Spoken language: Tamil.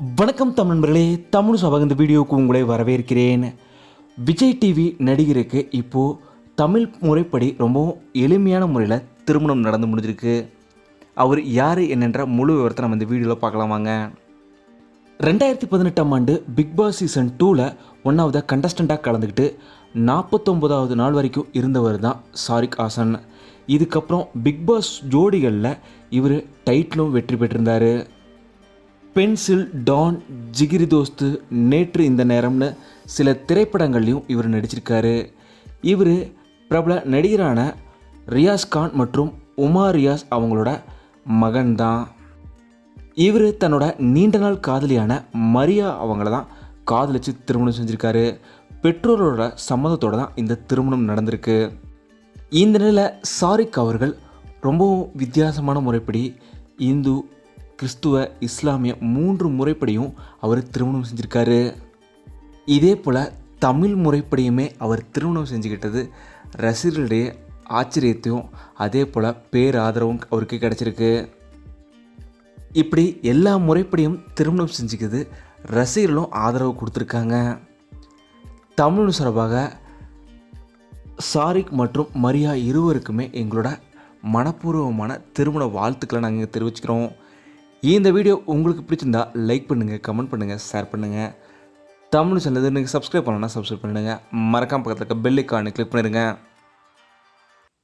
வணக்கம் தமிழ் நண்பர்களே தமிழ் சபக இந்த வீடியோவுக்கு உங்களை வரவேற்கிறேன். விஜய் டிவி நடிகருக்கு இப்போது தமிழ் முறைப்படி ரொம்பவும் எளிமையான முறையில் திருமணம் நடந்து முடிஞ்சிருக்கு. அவர் யார் என்னென்ற முழு விவரத்தை நம்ம இந்த வீடியோவில் பார்க்கலாம் வாங்க. ரெண்டாயிரத்தி பதினெட்டாம் ஆண்டு பிக் பாஸ் சீசன் டூவில் ஒன்றாவது கண்டஸ்டண்ட்டாக கலந்துக்கிட்டு நாற்பத்தொம்போதாவது நாள் வரைக்கும் இருந்தவர் தான் சாரிக் ஹாசன். இதுக்கப்புறம் பிக் பாஸ் ஜோடிகளில் இவர் டைட்டிலும் வெற்றி பெற்றிருந்தார். பென்சில் டான் ஜிகிரி தோஸ்து நேற்று இந்த நேரம்னு சில திரைப்படங்கள்லையும் இவர் நடிச்சிருக்காரு. இவர் பிரபல நடிகரான ரியாஸ் கான் மற்றும் உமா ரியாஸ் அவங்களோட மகன்தான். இவர் தன்னோட நீண்ட நாள் காதலியான மரியா அவங்கள தான் காதலிச்சு திருமணம் செஞ்சுருக்காரு. பெற்றோரோட சம்மதத்தோடு தான் இந்த திருமணம் நடந்திருக்கு. இந்த நிலையில் சாரிக் அவர்கள் ரொம்பவும் வித்தியாசமான முறைப்படி இந்து கிறிஸ்துவ இஸ்லாமிய மூன்று முறைப்படியும் அவர் திருமணம் செஞ்சுருக்காரு. இதே போல் தமிழ் முறைப்படியுமே அவர் திருமணம் செஞ்சுக்கிட்டது. ரசிகர்களுடைய ஆச்சரியத்தையும் அதே போல் பேராதரவும் அவருக்கு கிடச்சிருக்கு. இப்படி எல்லா முறைப்படியும் திருமணம் செஞ்சுக்கிது ரசிகர்களும் ஆதரவு கொடுத்துருக்காங்க. தமிழ் சார்பாக சாரிக் மற்றும் மரியா இருவருக்குமே எங்களோட மனப்பூர்வமான திருமண வாழ்த்துக்களை நாங்கள் தெரிவிச்சுக்கிறோம். இந்த வீடியோ உங்களுக்கு பிடிச்சிருந்தா லைக் பண்ணுங்கள் கமெண்ட் பண்ணுங்கள் ஷேர் பண்ணுங்கள் தமிழ் சேனல் நீங்கள் சப்ஸ்கிரைப் பண்ணலன்னா சப்ஸ்கிரைப் பண்ணிடுங்க. மறக்காம பக்கத்தில் இருக்க பெல் ஐக்கானை கிளிக் பண்ணிடுங்க.